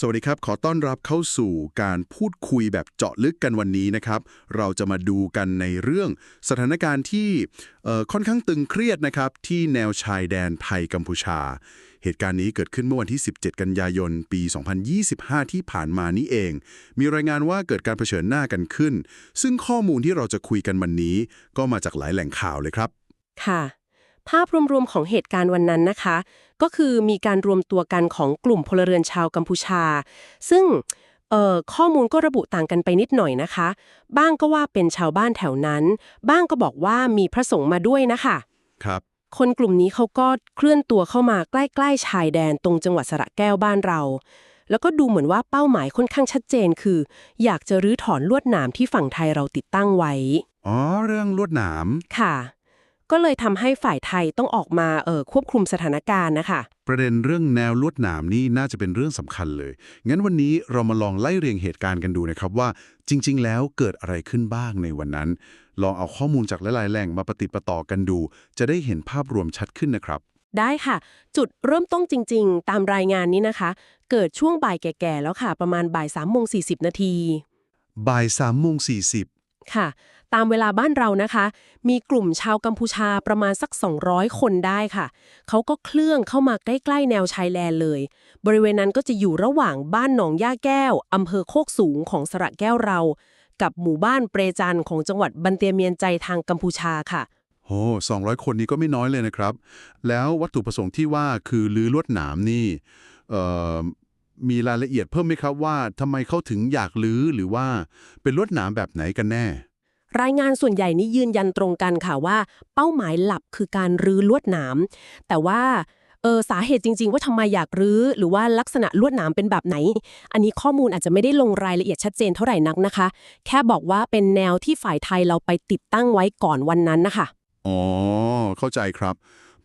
สวัสดีครับ ขอต้อนรับเข้าสู่การพูดคุยแบบเจาะลึกกันวันนี้นะครับ เราจะมาดูกันในเรื่องสถานการณ์ที่ค่อนข้างตึงเครียดนะครับ ที่แนวชายแดนไทยกัมพูชา เหตุการณ์นี้เกิดขึ้นเมื่อวันที่ 17 กันยายน ปี 2025 ที่ผ่านมานี้เอง มีรายงานว่าเกิดการเผชิญหน้ากันขึ้น ซึ่งข้อมูลที่เราจะคุยกันวันนี้ ก็มาจากหลายแหล่งข่าวเลยครับ ค่ะ ภาพรวมๆของเหตุการณ์วันนั้นนะคะ ก็คือมีการรวมตัวกันของกลุ่มพลเรือนชาวกัมพูชา ซึ่งเอ่อข้อมูลก็ระบุต่างกันไปนิดหน่อยนะคะ บ้างก็ว่าเป็นชาวบ้านแถวนั้น บ้างก็บอกว่ามีพระสงฆ์มาด้วยนะคะครับคนกลุ่มนี้เขาก็เคลื่อนตัวเข้ามาใกล้ๆชายแดนตรงจังหวัดสระแก้วบ้านเรา แล้วก็ดูเหมือนว่าเป้าหมายค่อนข้างชัดเจนคือ อยากจะรื้อถอนลวดหนามที่ฝั่งไทยเราติดตั้งไว้ อ๋อ เรื่องลวดหนาม ค่ะ ก็เลยทำให้ฝ่ายไทยต้องออกมาเออควบคุมสถานการณ์นะคะ ประเด็นเรื่องแนวลวดหนามนี่น่าจะเป็นเรื่องสำคัญเลย งั้นวันนี้เรามาลองไล่เรียงเหตุการณ์กันดูนะครับว่า จริง ๆ แล้วเกิดอะไรขึ้นบ้างในวันนั้น ลองเอาข้อมูลจากหลายๆแหล่งมาปฏิดประต่อกันดู จะได้เห็นภาพรวมชัดขึ้นนะครับ ได้ค่ะ จุดเริ่มต้นจริง ๆ ตามรายงานนี้นะคะ เกิดช่วงบ่ายแก่ๆแล้วค่ะ ประมาณบ่าย3ามโมงสีนาทีบ่ายสามโมงสี่สิบ ค่ะ ตามเวลาบ้านเรานะคะ มีกลุ่มชาวกัมพูชาประมาณสัก 200 คนได้ค่ะ เขาก็เคลื่องเข้ามาใกล้ ๆ แนวชายแดนเลย บริเวณนั้นก็จะอยู่ระหว่างบ้านหนองย่าแก้วอำเภอโคกสูงของสระแก้วเรา กับหมู่บ้านเปรจันของจังหวัดบันเตียเมียนใจทางกัมพูชาค่ะโอ้สองร้อยคนนี้ก็ไม่น้อยเลยนะครับ แล้ววัตถุประสงค์ที่ว่าคือลื้อลวดหนามนี่ มีรายละเอียดเพิ่มไหมครับว่าทำไมเขาถึงอยากลื้อหรือว่าเป็นลวดหนามแบบไหนกันแน่ รายงานส่วนใหญ่นี้ยืนยันตรงกันค่ะว่า เป้าหมายหลักคือการรื้อลวดหนามแต่ว่าเออสาเหตุจริง ๆ ว่าทำไมอยากรื้อ หรือว่าลักษณะลวดหนามเป็นแบบไหน อันนี้ข้อมูลอาจจะไม่ได้ลงรายละเอียดชัดเจนเท่าไหร่นักนะคะ แค่บอกว่าเป็นแนวที่ฝ่ายไทยเราไปติดตั้งไว้ก่อนวันนั้นนะคะอ๋อเข้าใจครับ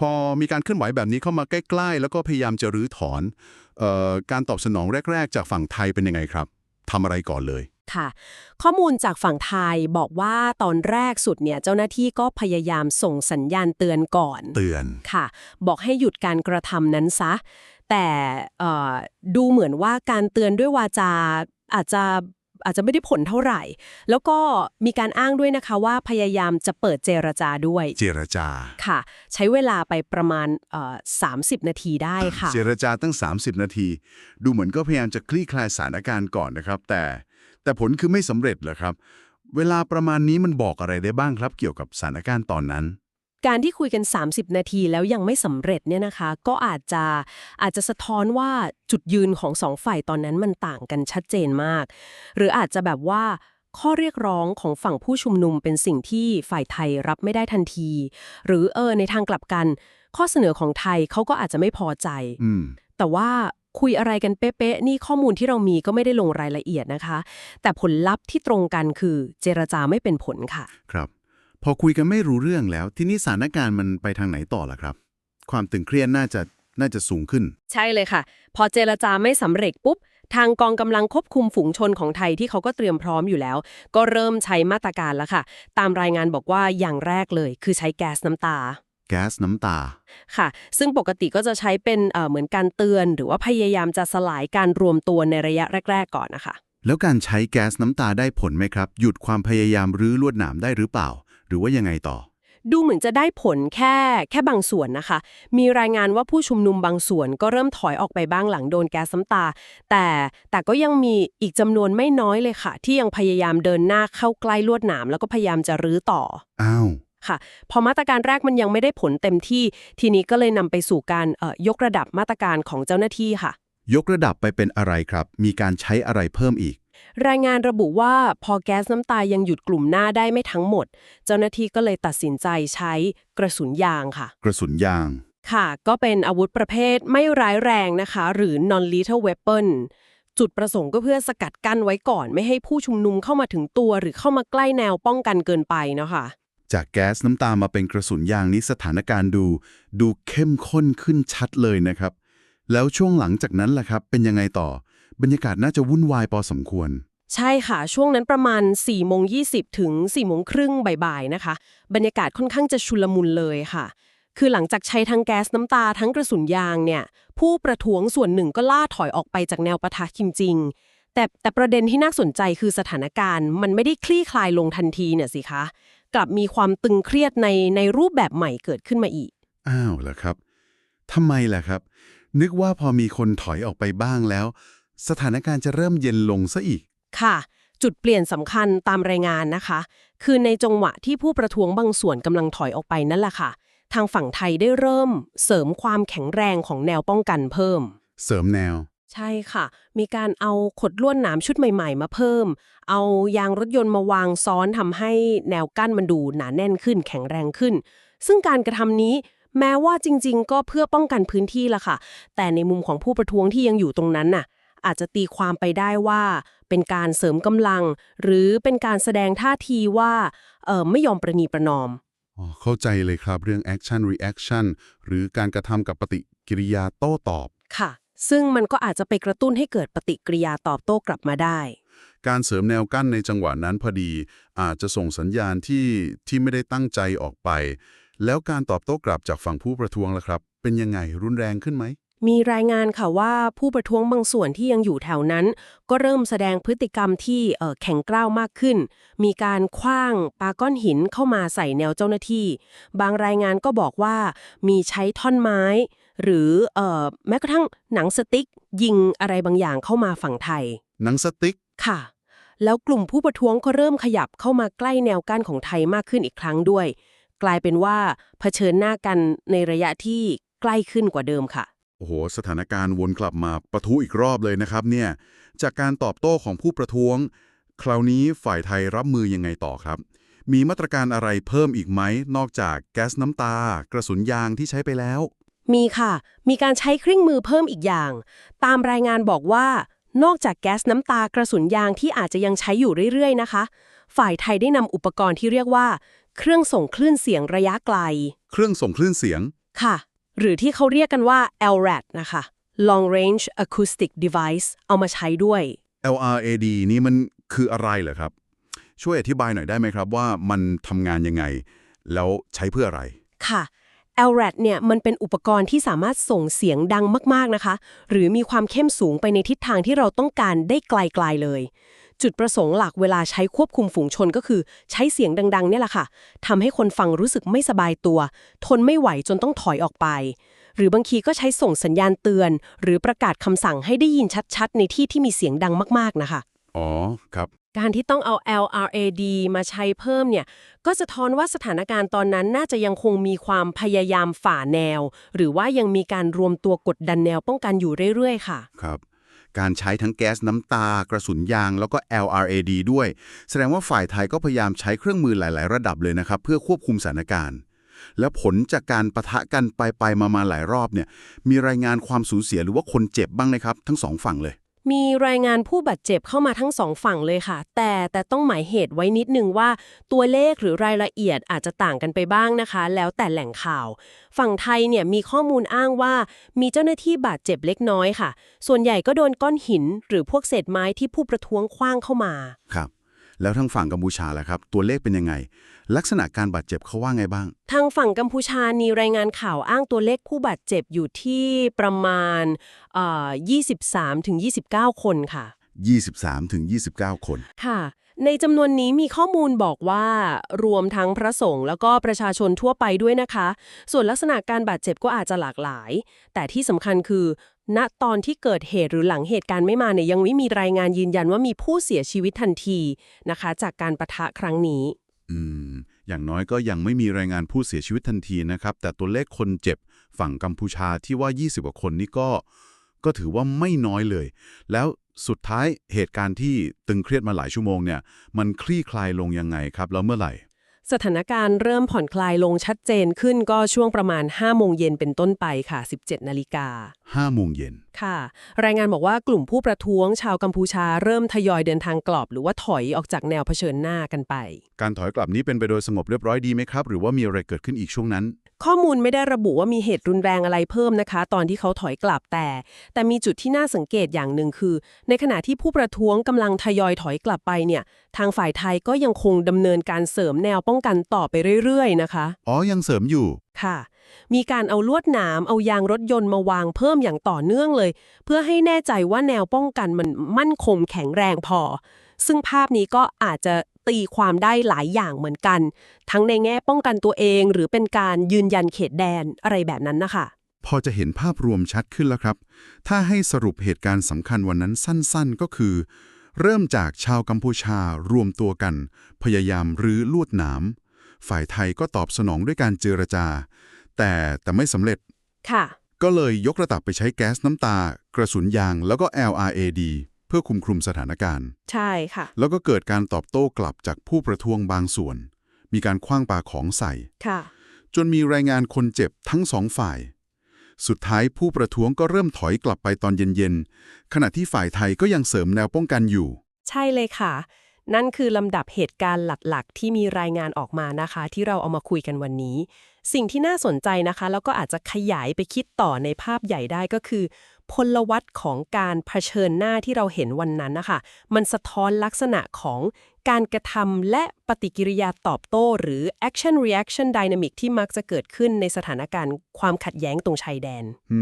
พอมีการเคลื่อนไหวแบบนี้เข้ามาใกล้ๆ แล้วก็พยายามจะรื้อถอนเอ่อการตอบสนองแรก ๆ จากฝั่งไทยเป็นยังไงครับทำอะไรก่อนเลยค่ะข้อมูลจากฝั่งไทยบอกว่าตอนแรกสุดเนี่ยเจ้าหน้าที่ก็พยายามส่งสัญญาณเตือนก่อน เตือนค่ะ บอกให้หยุดการกระทำนั้นซะ แต่เอ่อดูเหมือนว่าการเตือนด้วยวาจาอาจจะ อาจจะไม่ได้ผลเท่าไหร่ แล้วก็มีการอ้างด้วยนะคะว่าพยายามจะเปิดเจรจาด้วย เจรจา ค่ะ ใช้เวลาไปประมาณเอ่อ30นาทีได้ค่ะ เจรจาตั้ง 30 นาที ดูเหมือนก็พยายามจะคลี่คลายสถานการณ์ก่อนนะครับ แต่แต่ผลคือไม่สำเร็จเหรอครับ เวลาประมาณนี้มันบอกอะไรได้บ้างครับ เกี่ยวกับสถานการณ์ตอนนั้น การที่คุยกัน 30 นาทีแล้วยังไม่สำเร็จเนี่ยนะคะ ก็อาจจะอาจจะสะท้อนว่าจุดยืนของสองฝ่ายตอนนั้นมันต่างกันชัดเจนมาก หรืออาจจะแบบว่าข้อเรียกร้องของฝั่งผู้ชุมนุมเป็นสิ่งที่ฝ่ายไทยรับไม่ได้ทันที หรือเออในทางกลับกัน ข้อเสนอของไทยเขาก็อาจจะไม่พอใจอืมแต่ว่าคุยอะไรกันเป๊ะๆนี่ข้อมูลที่เรามีก็ไม่ได้ลงรายละเอียดนะคะ แต่ผลลัพธ์ที่ตรงกันคือเจรจาไม่เป็นผลค่ะ ครับ พอคุยกันไม่รู้เรื่องแล้ว ที่นี่สถานการณ์มันไปทางไหนต่อล่ะครับ ความตึงเครียดน่าจะน่าจะสูงขึ้น ใช่เลยค่ะ พอเจรจาไม่สำเร็จปุ๊บ ทางกองกำลังควบคุมฝูงชนของไทยที่เขาก็เตรียมพร้อมอยู่แล้ว ก็เริ่มใช้มาตรการแล้วค่ะ ตามรายงานบอกว่าอย่างแรกเลย คือใช้แก๊สน้ำตาแก๊สน้ำตา ค่ะ ซึ่งปกติก็จะใช้เป็นเอ่อเหมือนการเตือน หรือว่าพยายามจะสลายการรวมตัวในระยะแรก ๆ ก่อนนะคะ แล้วการใช้แก๊สน้ำตาได้ผลไหมครับ หยุดความพยายามรื้อลวดหนามได้หรือเปล่า หรือว่ายังไงต่อ ดูเหมือนจะได้ผลแค่แค่บางส่วนนะคะ มีรายงานว่าผู้ชุมนุมบางส่วนก็เริ่มถอยออกไปบ้างหลังโดนแก๊สน้ำตา แต่แต่ก็ยังมีอีกจำนวนไม่น้อยเลยค่ะ ที่ยังพยายามเดินหน้าเข้าใกล้ลวดหนามแล้วก็พยายามจะรื้อต่อ อ้าวค่ะพอมาตรการแรกมันยังไม่ได้ผลเต็มที่ ทีนี้ก็เลยนำไปสู่การเอ่อยกระดับมาตรการของเจ้าหน้าที่ค่ะ ยกระดับไปเป็นอะไรครับ มีการใช้อะไรเพิ่มอีก รายงานระบุว่าพอแก๊สน้ำตายังหยุดกลุ่มหน้าได้ไม่ทั้งหมด เจ้าหน้าที่ก็เลยตัดสินใจใช้กระสุนยางค่ะ กระสุนยาง ค่ะ ก็เป็นอาวุธประเภทไม่ร้ายแรงนะคะ หรือ non lethal weapon จุดประสงค์ก็เพื่อสกัดกั้นไว้ก่อน ไม่ให้ผู้ชุมนุมเข้ามาถึงตัวหรือเข้ามาใกล้แนวป้องกันเกินไปเนาะค่ะจากแก๊สน้ำตามาเป็นกระสุนยางนี้สถานการณ์ดู ดูเข้มข้นขึ้นชัดเลยนะครับ แล้วช่วงหลังจากนั้นล่ะครับ เป็นยังไงต่อ บรรยากาศน่าจะวุ่นวายพอสมควร ใช่ค่ะ ช่วงนั้นประมาณ4โมง20ถึง4โมงครึ่งบ่ายๆนะคะ บรรยากาศค่อนข้างจะชุลมุนเลยค่ะ คือหลังจากใช้ทั้งแก๊สน้ำตาทั้งกระสุนยางเนี่ย ผู้ประท้วงส่วนหนึ่งก็ล่าถอยออกไปจากแนวปะทะจริงๆแต่แต่ประเด็นที่น่าสนใจคือสถานการณ์ มันไม่ได้คลี่คลายลงทันทีเนี่ยสิคะ กลับมีความตึงเครียดในในรูปแบบใหม่เกิดขึ้นมาอีก อ้าวเหรอครับทำไมล่ะครับ นึกว่าพอมีคนถอยออกไปบ้างแล้ว สถานการณ์จะเริ่มเย็นลงซะอีก ค่ะ จุดเปลี่ยนสำคัญตามรายงานนะคะ คือในจังหวะที่ผู้ประท้วงบางส่วนกำลังถอยออกไปนั่นแหละค่ะ ทางฝั่งไทยได้เริ่มเสริมความแข็งแรงของแนวป้องกันเพิ่ม เสริมแนว ใช่ค่ะ มีการเอาขดลวดหนามชุดใหม่ ๆ มาเพิ่ม เอายางรถยนต์มาวางซ้อนทำให้แนวกั้นมันดูหนาแน่นขึ้น แข็งแรงขึ้น ซึ่งการกระทำนี้แม้ว่าจริง ๆ ก็เพื่อป้องกันพื้นที่ละค่ะ แต่ในมุมของผู้ประท้วงที่ยังอยู่ตรงนั้นน่ะ อาจจะตีความไปได้ว่า เป็นการเสริมกำลัง หรือเป็นการแสดงท่าทีว่าเออไม่ยอมประนีประนอมอ๋อเข้าใจเลยครับเรื่อง action reaction หรือการกระทำกับปฏิกิริยาโต้ตอบ ค่ะ ซึ่งมันก็อาจจะไปกระตุ้นให้เกิดปฏิกิริยาตอบโต้กลับมาได้ การเสริมแนวกั้นในจังหวะนั้นพอดี อาจจะส่งสัญญาณที่ที่ไม่ได้ตั้งใจออกไป แล้วการตอบโต้กลับจากฝั่งผู้ประท้วงล่ะครับ เป็นยังไงรุนแรงขึ้นไหม มีรายงานค่ะว่าผู้ประท้วงบางส่วนที่ยังอยู่แถวนั้น ก็เริ่มแสดงพฤติกรรมที่เอ่อแข็งกร้าวมากขึ้น มีการคว้างปาก้อนหินเข้ามาใส่แนวเจ้าหน้าที่ บางรายงานก็บอกว่ามีใช้ท่อนไม้ หรือเอ่อแม้กระทั่งหนังสติ๊ก ยิงอะไรบางอย่างเข้ามาฝั่งไทย หนังสติ๊กค่ะ แล้วกลุ่มผู้ประท้วงก็เริ่มขยับเข้ามาใกล้แนวกั้นของไทยมากขึ้นอีกครั้งด้วย กลายเป็นว่าเผชิญหน้ากันในระยะที่ใกล้ขึ้นกว่าเดิมค่ะ โอ้โห สถานการณ์วนกลับมาประทุอีกรอบเลยนะครับเนี่ย จากการตอบโต้ของผู้ประท้วง คราวนี้ฝ่ายไทยรับมือยังไงต่อครับ มีมาตรการอะไรเพิ่มอีกไหม นอกจากแก๊สน้ำตา กระสุนยางที่ใช้ไปแล้ว มีค่ะ มีการใช้เครื่องมือเพิ่มอีกอย่าง ตามรายงานบอกว่า นอกจากแก๊สน้ำตากระสุนยางที่อาจจะยังใช้อยู่เรื่อยๆ นะคะ ฝ่ายไทยได้นำอุปกรณ์ที่เรียกว่า เครื่องส่งคลื่นเสียงระยะไกล เครื่องส่งคลื่นเสียง ค่ะ หรือที่เขาเรียกกันว่า LRAD นะคะ Long Range Acoustic Device เอามาใช้ด้วย LRAD นี่มันคืออะไรเหรอครับ ช่วยอธิบายหน่อยได้ไหมครับว่ามันทำงานยังไง แล้วใช้เพื่ออะไร ค่ะ LRAD เนี่ยมันเป็นอุปกรณ์ที่สามารถส่งเสียงดังมาก ๆ นะคะ หรือมีความเข้มสูงไปในทิศทางที่เราต้องการได้ไกล ๆ เลย จุดประสงค์หลักเวลาใช้ควบคุมฝูงชนก็คือ ใช้เสียงดังๆ เนี่ยแหละค่ะทำให้คนฟังรู้สึกไม่สบายตัว ทนไม่ไหวจนต้องถอยออกไป หรือบางทีก็ใช้ส่งสัญญาณเตือน หรือประกาศคำสั่งให้ได้ยินชัดๆ ในที่ที่มีเสียงดังมากๆนะคะ อ๋อครับ การที่ต้องเอา LRAD มาใช้เพิ่มเนี่ย ก็สะท้อนว่าสถานการณ์ตอนนั้นน่าจะยังคงมีความพยายามฝ่าแนว หรือว่ายังมีการรวมตัวกดดันแนวป้องกันอยู่เรื่อยๆ ค่ะ ครับ การใช้ทั้งแก๊สน้ำตา กระสุนยาง แล้วก็ LRAD ด้วย แสดงว่าฝ่ายไทยก็พยายามใช้เครื่องมือหลาย ๆ ระดับเลยนะครับ เพื่อควบคุมสถานการณ์ และผลจากการประทะกันไปไปมามาหลายรอบเนี่ยมีรายงานความสูญเสียหรือว่าคนเจ็บบ้างนะครับ ทั้งสองฝั่งเลย มีรายงานผู้บาดเจ็บเข้ามาทั้งสองฝั่งเลยค่ะ แต่แต่ต้องหมายเหตุไว้นิดนึงว่าตัวเลขหรือรายละเอียดอาจจะต่างกันไปบ้างนะคะ แล้วแต่แหล่งข่าว ฝั่งไทยเนี่ยมีข้อมูลอ้างว่า มีเจ้าหน้าที่บาดเจ็บเล็กน้อยค่ะ ส่วนใหญ่ก็โดนก้อนหินหรือพวกเศษไม้ที่ผู้ประท้วงคว้างเข้ามาครับ แล้วทั้งฝั่งกัมพูชาล่ะครับ ตัวเลขเป็นยังไง ลักษณะการบาดเจ็บเขาว่าไงบ้าง ทางฝั่งกัมพูชามีรายงานข่าวอ้างตัวเลขผู้บาดเจ็บอยู่ที่ประมาณเอ่อ23-29 คนค่ะ 23ถึง29 คน ค่ะ ในจำนวนนี้มีข้อมูลบอกว่ารวมทั้งพระสงฆ์แล้วก็ประชาชนทั่วไปด้วยนะคะ ส่วนลักษณะการบาดเจ็บก็อาจจะหลากหลาย แต่ที่สำคัญคือ ณตอนที่เกิดเหตุหรือหลังเหตุการณ์ไม่มาเนี่ยยังไม่มีรายงานยืนยันว่ามีผู้เสียชีวิตทันทีนะคะ จากการประทะครั้งนี้ อืม อย่างน้อยก็ยังไม่มีรายงานผู้เสียชีวิตทันทีนะครับ แต่ตัวเลขคนเจ็บฝั่งกัมพูชาที่ว่า 20กว่าคนนี่ก็ ก็ถือว่าไม่น้อยเลย แล้วสุดท้ายเหตุการณ์ที่ตึงเครียดมาหลายชั่วโมงเนี่ยมันคลี่คลายลงยังไงครับ แล้วเมื่อไหร่ สถานการณ์เริ่มผ่อนคลายลงชัดเจนขึ้นก็ช่วงประมาณ 5 โมงเย็นเป็นต้นไปค่ะ 17 นาฬิกา 5 โมงเย็นค่ะ รายงานบอกว่ากลุ่มผู้ประท้วงชาวกัมพูชาเริ่มทยอยเดินทางกลับ หรือว่าถอยออกจากแนวเผชิญหน้ากันไป การถอยกลับนี้เป็นไปโดยสงบเรียบร้อยดีไหมครับ หรือว่ามีอะไรเกิดขึ้นอีกช่วงนั้น ข้อมูลไม่ได้ระบุว่ามีเหตุรุนแรงอะไรเพิ่มนะคะ ตอนที่เขาถอยกลับแต่ แต่มีจุดที่น่าสังเกตอย่างหนึ่งคือ ในขณะที่ผู้ประท้วงกำลังทยอยถอยกลับไปเนี่ยทางฝ่ายไทยก็ยังคงดำเนินการเสริมแนวป้องกันต่อไปเรื่อยๆ นะคะ อ๋อ ยังเสริมอยู่ค่ะ มีการเอาลวดหนามเอายางรถยนต์มาวางเพิ่มอย่างต่อเนื่องเลย เพื่อให้แน่ใจว่าแนวป้องกันมันมั่นคงแข็งแรงพอ ซึ่งภาพนี้ก็อาจจะ ตีความได้หลายอย่างเหมือนกัน ทั้งในแง่ป้องกันตัวเองหรือเป็นการยืนยันเขตแดนอะไรแบบนั้นนะคะพอจะเห็นภาพรวมชัดขึ้นแล้วครับ ถ้าให้สรุปเหตุการณ์สำคัญวันนั้นสั้นๆ ก็คือ เริ่มจากชาวกัมพูชารวมตัวกัน พยายามรื้อลวดหนาม ฝ่ายไทยก็ตอบสนองด้วยการเจรจา แต่แต่ไม่สำเร็จ ค่ะ ก็เลยยกระดับไปใช้แก๊สน้ำตา กระสุนยางแล้วก็ LRAD เพื่อคุมคลุมสถานการณ์ ใช่ค่ะ แล้วก็เกิดการตอบโต้กลับจากผู้ประท้วงบางส่วน มีการคว้างปาของใส่ ค่ะ จนมีรายงานคนเจ็บทั้งสองฝ่าย สุดท้ายผู้ประท้วงก็เริ่มถอยกลับไปตอนเย็นๆ ขณะที่ฝ่ายไทยก็ยังเสริมแนวป้องกันอยู่ ใช่เลยค่ะ นั่นคือลำดับเหตุการณ์หลักๆ ที่มีรายงานออกมานะคะ ที่เราเอามาคุยกันวันนี้ สิ่งที่น่าสนใจนะคะ แล้วก็อาจจะขยายไปคิดต่อในภาพใหญ่ได้ก็คือ พลวัตของการเผชิญหน้าที่เราเห็นวันนั้นนะคะ มันสะท้อนลักษณะของการกระทำและปฏิกิริยาตอบโต้ หรือ action reaction dynamic ที่มักจะเกิดขึ้นในสถานการณ์ความขัดแย้งตรงชายแดน อื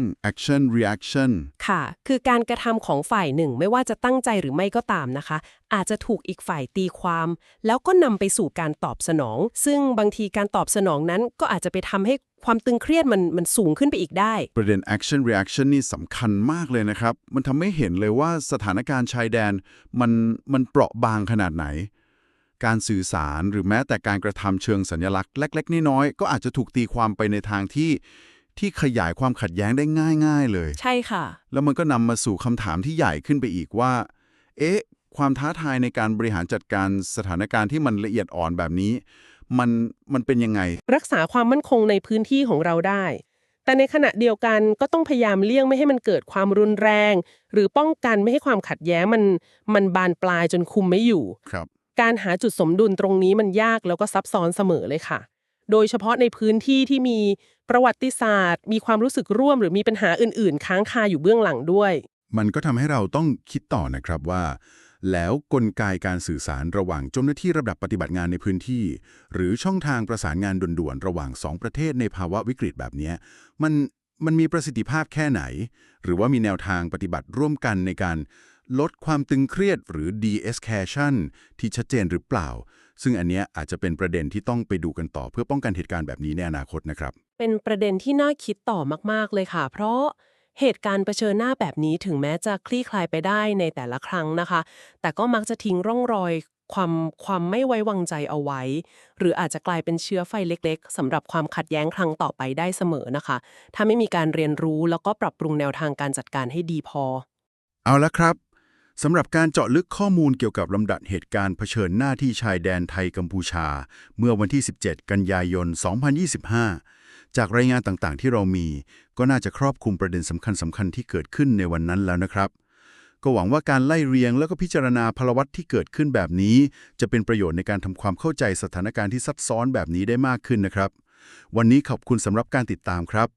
ม action reaction ค่ะ คือการกระทำของฝ่ายหนึ่งไม่ว่าจะตั้งใจหรือไม่ก็ตามนะคะอาจจะถูกอีกฝ่ายตีความ แล้วก็นำไปสู่การตอบสนอง ซึ่งบางทีการตอบสนองนั้นก็อาจจะไปทำให้ความตึงเครียดมันมันสูงขึ้นไปอีกได้ ประเด็น action reaction นี่สำคัญมากเลยนะครับ มันทำให้เห็นเลยว่าสถานการณ์ชายแดนมันมันเปราะบางขนาดไหน การสื่อสารหรือแม้แต่การกระทำเชิงสัญลักษณ์เล็กๆน้อยๆก็อาจจะถูกตีความไปในทางที่ที่ขยายความขัดแย้งได้ง่าย ๆ เลย ใช่ค่ะ แล้วมันก็นำมาสู่คำถามที่ใหญ่ขึ้นไปอีกว่า เอ๊ะ ความท้าทายในการบริหารจัดการสถานการณ์ที่มันละเอียดอ่อนแบบนี้ มันมันเป็นยังไง รักษาความมั่นคงในพื้นที่ของเราได้ แต่ในขณะเดียวกันก็ต้องพยายามเลี่ยงไม่ให้มันเกิดความรุนแรง หรือป้องกันไม่ให้ความขัดแย้งมันมันบานปลายจนคุมไม่อยู่ครับ การหาจุดสมดุลตรงนี้มันยากแล้วก็ซับซ้อนเสมอเลยค่ะ โดยเฉพาะในพื้นที่ที่มีประวัติศาสตร์ มีความรู้สึกร่วม หรือมีปัญหาอื่น ๆ ค้างคาอยู่เบื้องหลังด้วย มันก็ทำให้เราต้องคิดต่อนะครับว่า แล้วกลไกการสื่อสารระหว่างเจ้าหน้าที่ระดับปฏิบัติงานในพื้นที่ หรือช่องทางประสานงานด่วนๆระหว่างสองประเทศในภาวะวิกฤตแบบนี้มันมันมีประสิทธิภาพแค่ไหน หรือว่ามีแนวทางปฏิบัติร่วมกันในการลดความตึงเครียดหรือ de-escalation ที่ชัดเจนหรือเปล่า ซึ่งอันเนี้ยอาจจะเป็นประเด็นที่ต้องไปดูกันต่อเพื่อป้องกันเหตุการณ์แบบนี้ในอนาคตนะครับ เป็นประเด็นที่น่าคิดต่อมาก ๆ เลยค่ะ เพราะ เหตุการณ์เผชิญหน้าแบบนี้ถึงแม้จะคลี่คลายไปได้ในแต่ละครั้งนะคะ แต่ก็มักจะทิ้งร่องรอยความความไม่ไว้วางใจเอาไว้ หรืออาจจะกลายเป็นเชื้อไฟเล็กๆสำหรับความขัดแย้งครั้งต่อไปได้เสมอนะคะ ถ้าไม่มีการเรียนรู้แล้วก็ปรับปรุงแนวทางการจัดการให้ดีพอ เอาละครับสำหรับการเจาะลึกข้อมูลเกี่ยวกับลำดับเหตุการณ์เผชิญหน้าที่ชายแดนไทยกัมพูชา เมื่อวันที่ 17 กันยายน 2025 จากรายงานต่างๆ ที่เรามี ก็น่าจะครอบคลุมประเด็นสำคัญสำคัญๆที่เกิดขึ้นในวันนั้นแล้วนะครับ ก็หวังว่าการไล่เรียงแล้วก็พิจารณาพลวัตที่เกิดขึ้นแบบนี้ จะเป็นประโยชน์ในการทำความเข้าใจสถานการณ์ที่ซับซ้อนแบบนี้ได้มากขึ้นนะครับ วันนี้ขอบคุณสำหรับการติดตามครับ